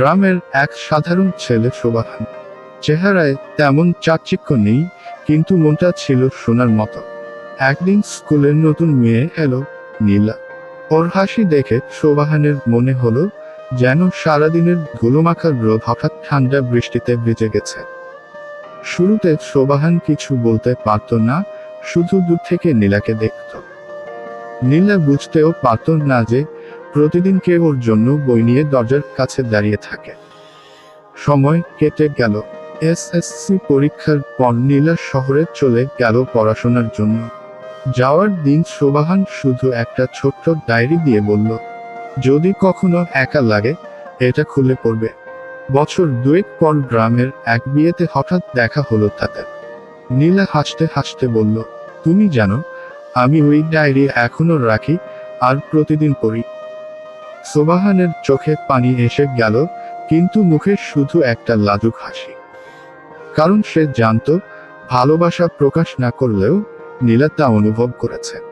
গ্রামের এক সাধারণ ছেলে শোভাহান। চেহারায় তেমন চাকচিক্য নেই, কিন্তু মনটা ছিল সোনার মতো। একদিন স্কুলের নতুন মেয়ে এলো, নীলা। ওর হাসি দেখে শোভাহানের মনে হলো, যেন সারাদিনের ধুলোমাখার রোদ হঠাৎ ঠান্ডা বৃষ্টিতে ভিজে গেছে। শুরুতে শোভাহান কিছু বলতে পারত না, শুধু দূর থেকে নীলাকে দেখত। নীলা বুঝতেও পারত না যে প্রতিদিন কে ওর জন্য বই নিয়ে দরজার কাছে দাঁড়িয়ে থাকে। সময় কেটে গেল। এসএসসি পরীক্ষার পর নীলা শহরে চলে গেল পড়াশোনার জন্য। যাওয়ার দিন শোভাহান শুধু একটা ছোট্ট ডায়েরি দিয়ে বলল, যদি কখনো একা লাগে, এটা খুলে পড়বে। বছর দুয়েক পর গ্রামের এক বিয়েতে হঠাৎ দেখা হলো তাদের। নীলা হাসতে হাসতে বলল, তুমি জানো, আমি ওই ডায়েরি এখনও রাখি আর প্রতিদিন পড়ি। সোবাহানের চোখে পানি এসে গেল, কিন্তু মুখে শুধু একটা লাজুক হাসি। কারণ সে জানত, ভালোবাসা প্রকাশ না করলেও নীলা তা অনুভব করেছে।